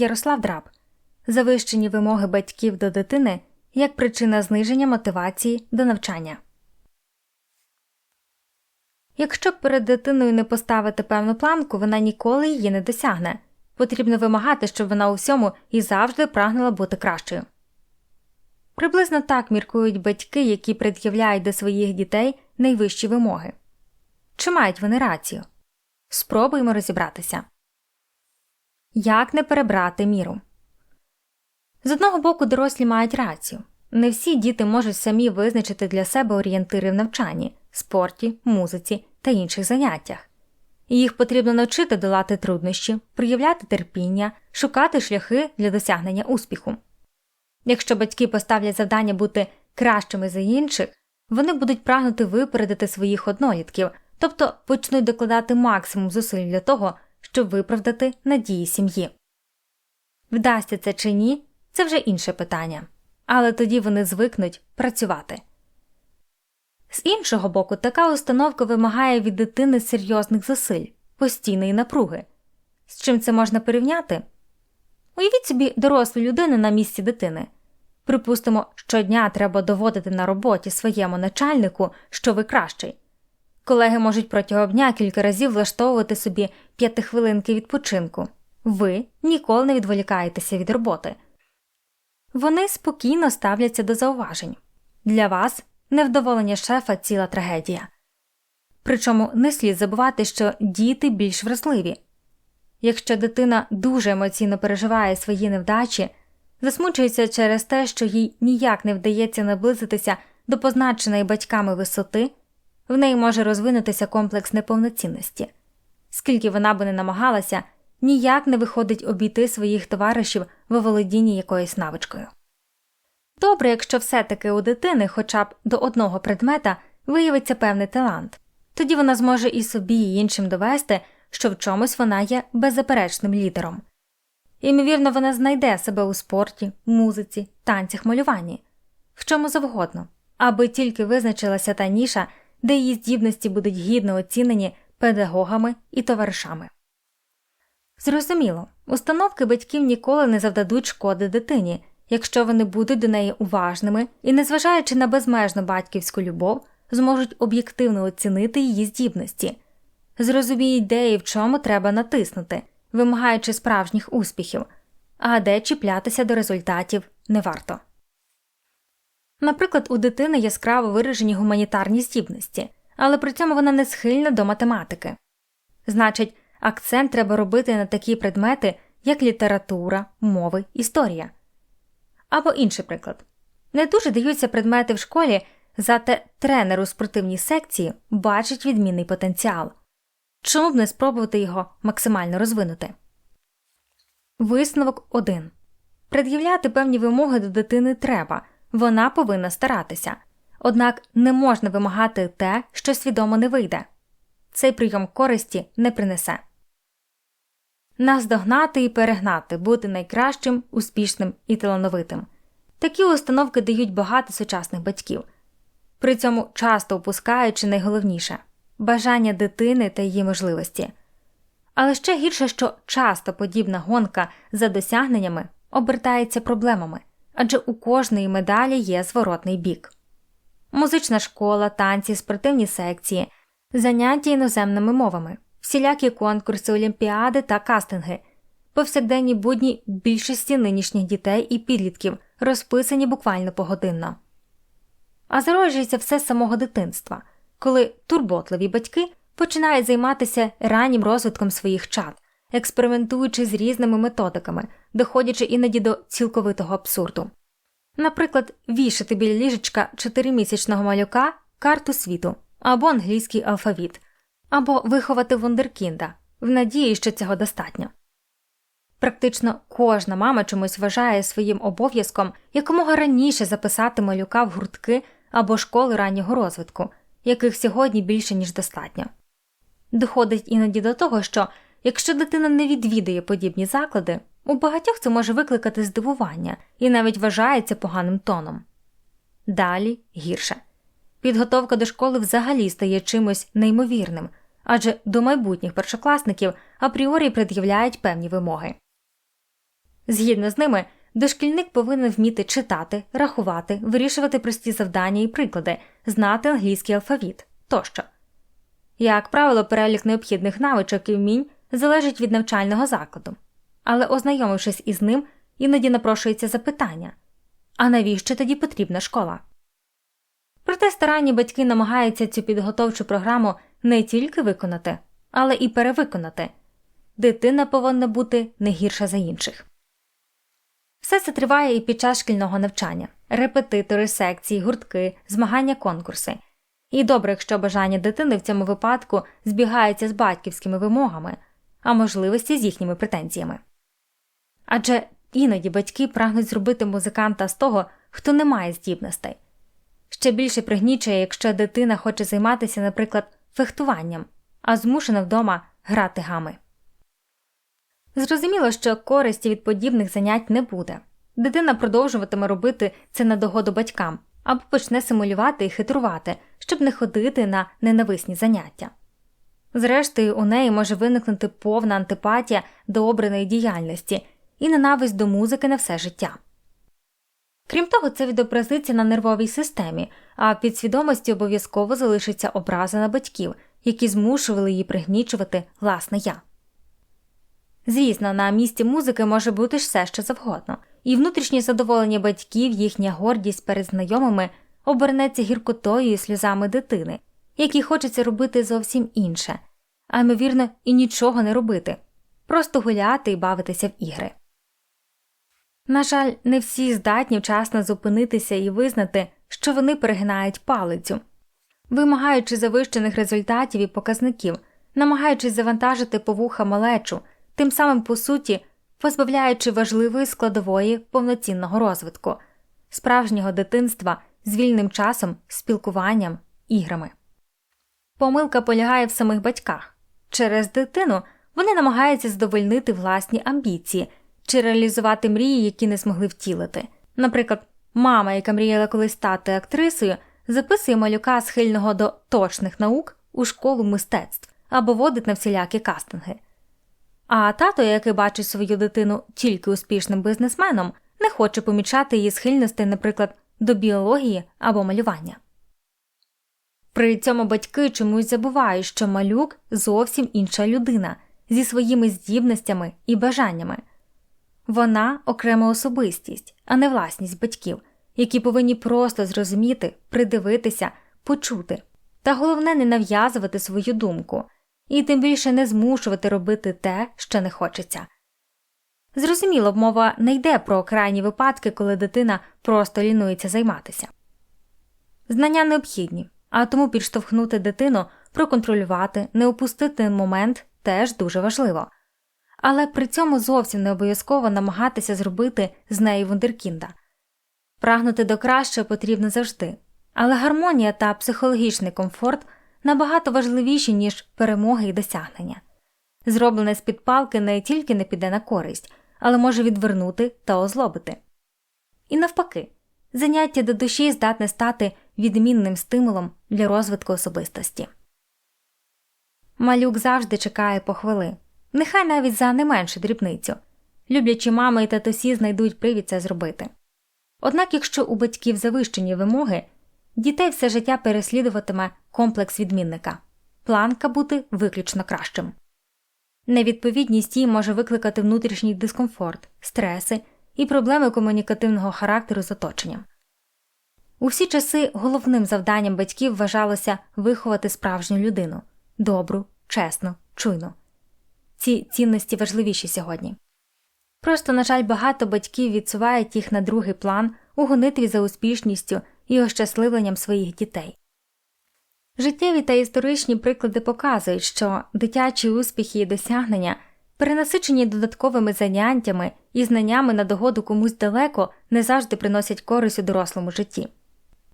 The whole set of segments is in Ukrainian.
Ярослав Драб Завищені вимоги батьків до дитини як причина зниження мотивації до навчання. Якщо перед дитиною не поставити певну планку, вона ніколи її не досягне. Потрібно вимагати, щоб вона у всьому і завжди прагнула бути кращою. Приблизно так міркують батьки, які пред'являють до своїх дітей найвищі вимоги. Чи мають вони рацію? Спробуємо розібратися. Як не перебрати міру. З одного боку, дорослі мають рацію. Не всі діти можуть самі визначити для себе орієнтири в навчанні, спорті, музиці та інших заняттях. Їх потрібно навчити долати труднощі, проявляти терпіння, шукати шляхи для досягнення успіху. Якщо батьки поставлять завдання бути кращими за інших, вони будуть прагнути випередити своїх однолітків, тобто почнуть докладати максимум зусиль для того, щоб виправдати надії сім'ї. Вдасться це чи ні, це вже інше питання, але тоді вони звикнуть працювати. З іншого боку, така установка вимагає від дитини серйозних зусиль, постійної напруги. З чим це можна порівняти? Уявіть собі дорослу людину на місці дитини. Припустимо, щодня треба доводити на роботі своєму начальнику, що ви кращий. Колеги можуть протягом дня кілька разів влаштовувати собі п'ятихвилинки відпочинку. Ви ніколи не відволікаєтеся від роботи. Вони спокійно ставляться до зауважень. Для вас невдоволення шефа ціла трагедія. Причому не слід забувати, що діти більш вразливі. Якщо дитина дуже емоційно переживає свої невдачі, засмучується через те, що їй ніяк не вдається наблизитися до позначеної батьками висоти, в неї може розвинутися комплекс неповноцінності. Скільки вона би не намагалася, ніяк не виходить обійти своїх товаришів в володінні якоюсь навичкою. Добре, якщо все таки у дитини хоча б до одного предмета виявиться певний талант, тоді вона зможе і собі, і іншим довести, що в чомусь вона є беззаперечним лідером. Імовірно, вона знайде себе у спорті, музиці, танцях, малюванні, в чому завгодно, аби тільки визначилася та ніша, де її здібності будуть гідно оцінені педагогами і товаришами. Зрозуміло, установки батьків ніколи не завдадуть шкоди дитині, якщо вони будуть до неї уважними і, незважаючи на безмежну батьківську любов, зможуть об'єктивно оцінити її здібності, зрозуміють, де і в чому треба натиснути, вимагаючи справжніх успіхів, а де чіплятися до результатів не варто. Наприклад, у дитини яскраво виражені гуманітарні здібності, але при цьому вона не схильна до математики. Значить, акцент треба робити на такі предмети, як література, мови, історія. Або інший приклад не дуже даються предмети в школі, зате тренер у спортивній секції бачить відмінний потенціал. Чому б не спробувати його максимально розвинути? Висновок 1. Пред'являти певні вимоги до дитини треба, вона повинна старатися. Однак не можна вимагати те, що свідомо не вийде. Цей прийом користі не принесе. Наздогнати і перегнати, бути найкращим, успішним і талановитим. Такі установки дають багато сучасних батьків, при цьому часто опускаючи найголовніше бажання дитини та її можливості. Але ще гірше, що часто подібна гонка за досягненнями обертається проблемами, адже у кожної медалі є зворотний бік. Музична школа, танці, спортивні секції, заняття іноземними мовами, всілякі конкурси, олімпіади та кастинги, повсякденні будні більшості нинішніх дітей і підлітків розписані буквально погодинно. А зароджується все з самого дитинства, коли турботливі батьки починають займатися раннім розвитком своїх чад, експериментуючи з різними методиками, доходячи іноді до цілковитого абсурду. Наприклад, вішати біля ліжечка чотиримісячного малюка карту світу або англійський алфавіт, або виховати вундеркінда в надії, що цього достатньо. Практично кожна мама чомусь вважає своїм обов'язком якомога раніше записати малюка в гуртки або школи раннього розвитку, яких сьогодні більше ніж достатньо. Доходить іноді до того, що якщо дитина не відвідує подібні заклади, у багатьох це може викликати здивування і навіть вважається поганим тоном. Далі гірше. Підготовка до школи взагалі стає чимось неймовірним, адже до майбутніх першокласників апріорі пред'являють певні вимоги. Згідно з ними, дошкільник повинен вміти читати, рахувати, вирішувати прості завдання і приклади, знати англійський алфавіт тощо. Як правило, перелік необхідних навичок і вмінь залежить від навчального закладу, але, ознайомившись із ним, іноді напрошується запитання а навіщо тоді потрібна школа? Проте старанні батьки намагаються цю підготовчу програму не тільки виконати, але і перевиконати дитина повинна бути не гірша за інших. Все це триває і під час шкільного навчання репетитори, секції, гуртки, змагання, конкурси. І добре, якщо бажання дитини в цьому випадку збігаються з батьківськими вимогами, а можливості з їхніми претензіями. Адже іноді батьки прагнуть зробити музиканта з того, хто не має здібностей. Ще більше пригнічує, якщо дитина хоче займатися, наприклад, фехтуванням, а змушена вдома грати гами. Зрозуміло, що користі від подібних занять не буде. Дитина продовжуватиме робити це на догоду батькам або почне симулювати і хитрувати, щоб не ходити на ненависні заняття. Зрештою, у неї може виникнути повна антипатія до обраної діяльності і ненависть до музики на все життя. Крім того, це відобразиться на нервовій системі, а в підсвідомості обов'язково залишиться образа на батьків, які змушували її пригнічувати власне я. Звісно, на місці музики може бути все що завгодно, і внутрішнє задоволення батьків, їхня гордість перед знайомими обернеться гіркотою і сльозами дитини, якій хочеться робити зовсім інше, а ймовірно, і нічого не робити, просто гуляти і бавитися в ігри. На жаль, не всі здатні вчасно зупинитися і визнати, що вони перегинають палицю, вимагаючи завищених результатів і показників, намагаючись завантажити по вуха малечу, тим самим по суті позбавляючи важливої складової повноцінного розвитку, справжнього дитинства з вільним часом, спілкуванням, іграми. Помилка полягає в самих батьках через дитину вони намагаються задовольнити власні амбіції чи реалізувати мрії, які не змогли втілити. Наприклад, мама, яка мріяла колись стати актрисою, записує малюка схильного до точних наук у школу мистецтв або водить на всілякі кастинги. А тато, який бачить свою дитину тільки успішним бізнесменом, не хоче помічати її схильності, наприклад, до біології або малювання. При цьому батьки чомусь забувають, що малюк зовсім інша людина зі своїми здібностями і бажаннями. Вона окрема особистість, а не власність батьків, які повинні просто зрозуміти, придивитися, почути, та головне не нав'язувати свою думку і тим більше не змушувати робити те, що не хочеться. Зрозуміло, мова не йде про крайні випадки, коли дитина просто лінується займатися. Знання необхідні, а тому підштовхнути дитину, проконтролювати, не опустити момент теж дуже важливо але при цьому зовсім не обов'язково намагатися зробити з неї вундеркінда. Прагнути до кращого потрібно завжди, але гармонія та психологічний комфорт набагато важливіші, ніж перемоги і досягнення. Зроблене з під палки не тільки не піде на користь, але може відвернути та озлобити. І навпаки, заняття до душі здатне стати відмінним стимулом для розвитку особистості. Малюк завжди чекає похвали нехай навіть за не меншу дрібницю. Люблячі мами і татусі знайдуть привід це зробити. Однак, якщо у батьків завищені вимоги, дітей все життя переслідуватиме комплекс відмінника планка бути виключно кращим. Невідповідність їй може викликати внутрішній дискомфорт, стреси і проблеми комунікативного характеру з оточенням. У всі часи головним завданням батьків вважалося виховати справжню людину добру, чесну, чуйну ці цінності важливіші сьогодні. Просто, на жаль, багато батьків відсувають їх на другий план у гонитві за успішністю і ощасливленням своїх дітей. Життєві та історичні приклади показують, що дитячі успіхи і досягнення, перенасичені додатковими заняттями і знаннями на догоду комусь далеко, не завжди приносять користь у дорослому житті.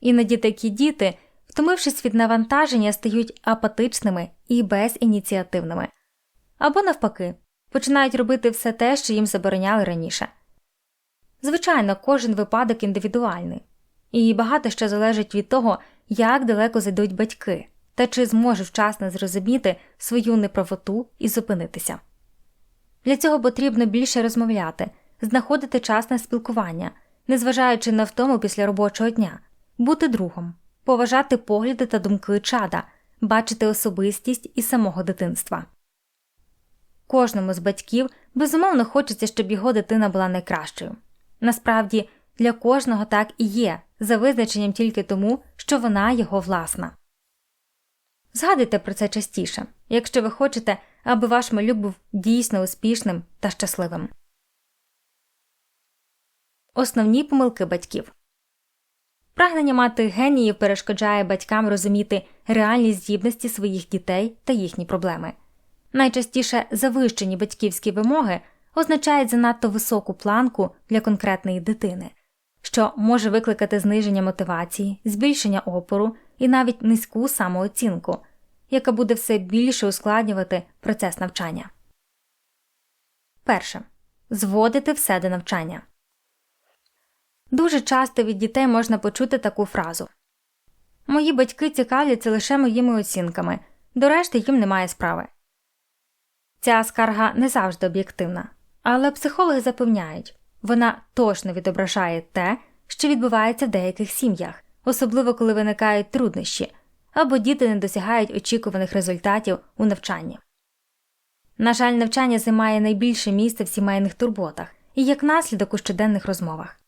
Іноді такі діти, втомившись від навантаження, стають апатичними і безініціативними або, навпаки, починають робити все те, що їм забороняли раніше. Звичайно, кожен випадок індивідуальний, і багато що залежить від того, як далеко зайдуть батьки та чи зможуть вчасно зрозуміти свою неправоту і зупинитися. Для цього потрібно більше розмовляти, знаходити час на спілкування, незважаючи на втому після робочого дня, бути другом, поважати погляди та думки чада, бачити особистість із самого дитинства. Кожному з батьків безумовно хочеться, щоб його дитина була найкращою. Насправді, для кожного так і є, за визначенням тільки тому, що вона його власна. Згадуйте про це частіше, якщо ви хочете, аби ваш малюк був дійсно успішним та щасливим. Основні помилки батьків прагнення мати геніїв перешкоджає батькам розуміти реальні здібності своїх дітей та їхні проблеми. Найчастіше завищені батьківські вимоги означають занадто високу планку для конкретної дитини, що може викликати зниження мотивації, збільшення опору і навіть низьку самооцінку, яка буде все більше ускладнювати процес навчання. Перше зводити все до навчання. Дуже часто від дітей можна почути таку фразу Мої батьки цікавляться лише моїми оцінками, до решти їм немає справи. Ця скарга не завжди об'єктивна, але психологи запевняють вона точно відображає те, що відбувається в деяких сім'ях, особливо коли виникають труднощі або діти не досягають очікуваних результатів у навчанні. На жаль, навчання займає найбільше місце в сімейних турботах і як наслідок у щоденних розмовах.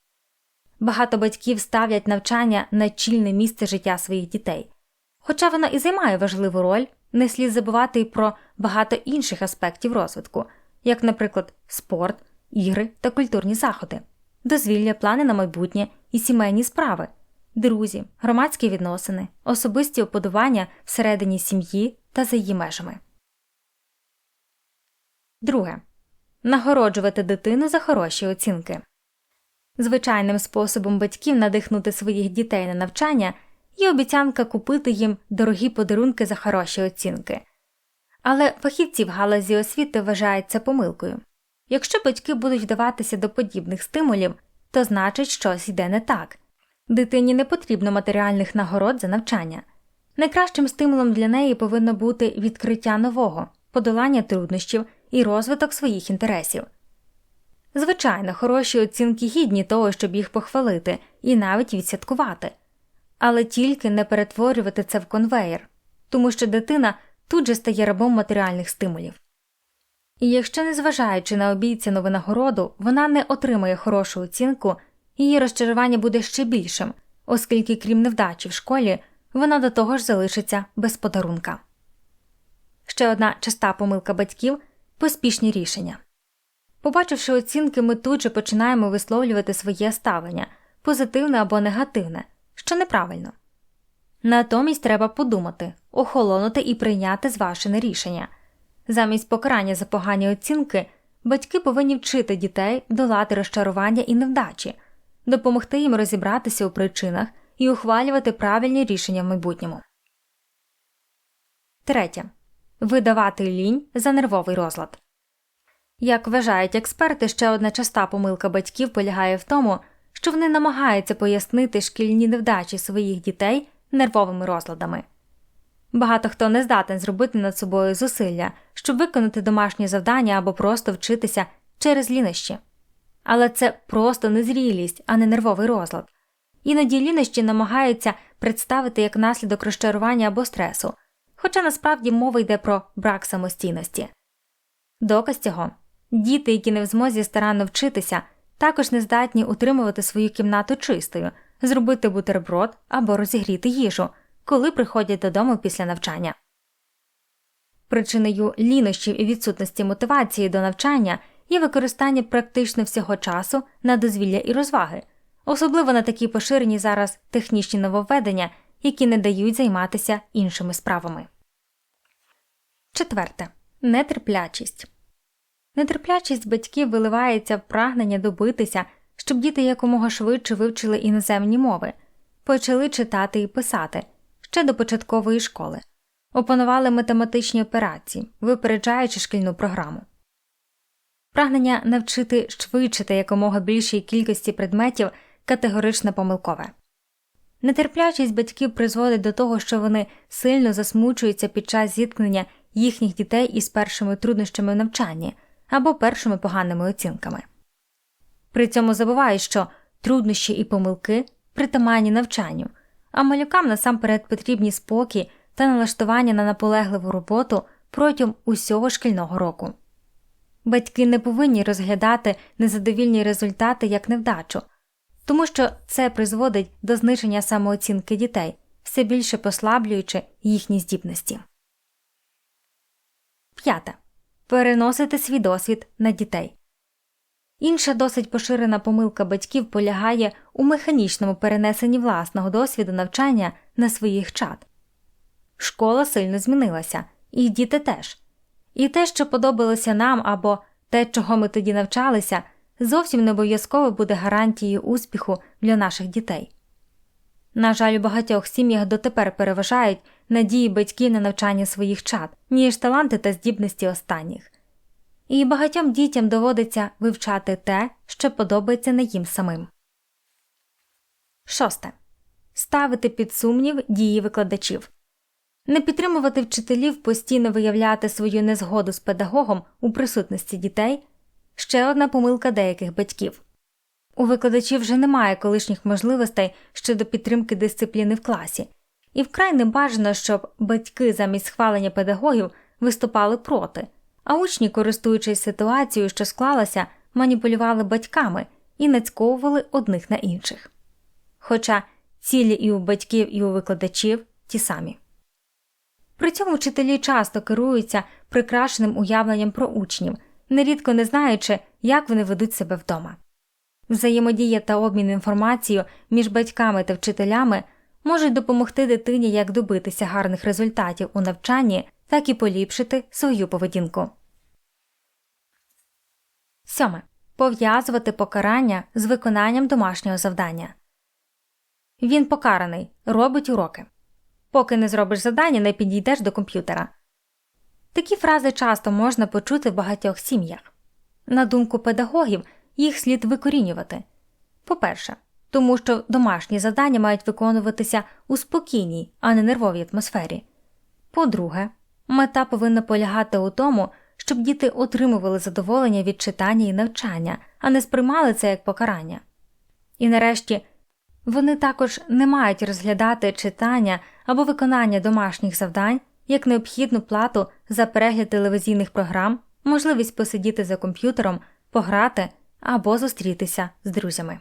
Багато батьків ставлять навчання на чільне місце життя своїх дітей, хоча воно і займає важливу роль, не слід забувати й про багато інших аспектів розвитку, як, наприклад, спорт, ігри та культурні заходи, дозвілля, плани на майбутнє і сімейні справи, друзі, громадські відносини, особисті оподобання всередині сім'ї та за її межами. Друге нагороджувати дитину за хороші оцінки. Звичайним способом батьків надихнути своїх дітей на навчання є обіцянка купити їм дорогі подарунки за хороші оцінки. Але фахівці в галузі освіти вважають це помилкою якщо батьки будуть вдаватися до подібних стимулів, то значить щось йде не так дитині не потрібно матеріальних нагород за навчання. Найкращим стимулом для неї повинно бути відкриття нового, подолання труднощів і розвиток своїх інтересів. Звичайно, хороші оцінки гідні того, щоб їх похвалити і навіть відсвяткувати, але тільки не перетворювати це в конвеєр, тому що дитина тут же стає рабом матеріальних стимулів. І якщо, незважаючи на обіцяну винагороду, вона не отримає хорошу оцінку, її розчарування буде ще більшим, оскільки, крім невдачі в школі, вона до того ж залишиться без подарунка. Ще одна часта помилка батьків поспішні рішення. Побачивши оцінки, ми тут же починаємо висловлювати своє ставлення позитивне або негативне, що неправильно. Натомість треба подумати, охолонути і прийняти зважене рішення. Замість покарання за погані оцінки батьки повинні вчити дітей долати розчарування і невдачі, допомогти їм розібратися у причинах і ухвалювати правильні рішення в майбутньому. Третє видавати лінь за нервовий розлад. Як вважають експерти, ще одна часта помилка батьків полягає в тому, що вони намагаються пояснити шкільні невдачі своїх дітей нервовими розладами. Багато хто не здатен зробити над собою зусилля, щоб виконати домашнє завдання або просто вчитися через лінощі. Але це просто незрілість, а не нервовий розлад. Іноді лінощі намагаються представити як наслідок розчарування або стресу, хоча насправді мова йде про брак самостійності. Доказ цього діти, які не в змозі старанно вчитися, також не здатні утримувати свою кімнату чистою, зробити бутерброд або розігріти їжу, коли приходять додому після навчання. Причиною лінощів і відсутності мотивації до навчання є використання практично всього часу на дозвілля і розваги, особливо на такі поширені зараз технічні нововведення, які не дають займатися іншими справами. Четверте нетерплячість. Нетерплячість батьків виливається в прагнення добитися, щоб діти якомога швидше вивчили іноземні мови, почали читати і писати ще до початкової школи, опанували математичні операції, випереджаючи шкільну програму. Прагнення навчити швидше та якомога більшій кількості предметів категорично помилкове. Нетерплячість батьків призводить до того, що вони сильно засмучуються під час зіткнення їхніх дітей із першими труднощами в навчанні або першими поганими оцінками. При цьому забувають, що труднощі і помилки притаманні навчанню, а малюкам насамперед потрібні спокій та налаштування на наполегливу роботу протягом усього шкільного року. Батьки не повинні розглядати незадовільні результати як невдачу, тому що це призводить до зниження самооцінки дітей, все більше послаблюючи їхні здібності. П'яте. Переносити свій досвід на дітей. Інша досить поширена помилка батьків полягає у механічному перенесенні власного досвіду навчання на своїх чад. Школа сильно змінилася, і діти теж. І те, що подобалося нам або те, чого ми тоді навчалися, зовсім не обов'язково буде гарантією успіху для наших дітей. На жаль, у багатьох сім'ях дотепер переважають надії батьків на навчання своїх чад, ніж таланти та здібності останніх. І багатьом дітям доводиться вивчати те, що подобається не їм самим. Шосте. Ставити під сумнів дії викладачів. Не підтримувати вчителів постійно виявляти свою незгоду з педагогом у присутності дітей ще одна помилка деяких батьків. У викладачів вже немає колишніх можливостей щодо підтримки дисципліни в класі, і вкрай не бажано, щоб батьки замість схвалення педагогів виступали проти, а учні, користуючись ситуацією, що склалася, маніпулювали батьками і нацьковували одних на інших. Хоча цілі і у батьків, і у викладачів ті самі. При цьому вчителі часто керуються прикрашеним уявленням про учнів, нерідко не знаючи, як вони ведуть себе вдома. Взаємодія та обмін інформацією між батьками та вчителями можуть допомогти дитині як добитися гарних результатів у навчанні, так і поліпшити свою поведінку. Сьоме. Пов'язувати покарання з виконанням домашнього завдання. Він покараний, робить уроки. Поки не зробиш завдання, не підійдеш до комп'ютера. Такі фрази часто можна почути в багатьох сім'ях. На думку педагогів, їх слід викорінювати. По-перше, тому що домашні завдання мають виконуватися у спокійній, а не нервовій атмосфері. По-друге, мета повинна полягати у тому, щоб діти отримували задоволення від читання і навчання, а не сприймали це як покарання. І нарешті вони також не мають розглядати читання або виконання домашніх завдань як необхідну плату за перегляд телевізійних програм, можливість посидіти за комп'ютером, пограти або зустрітися з друзями.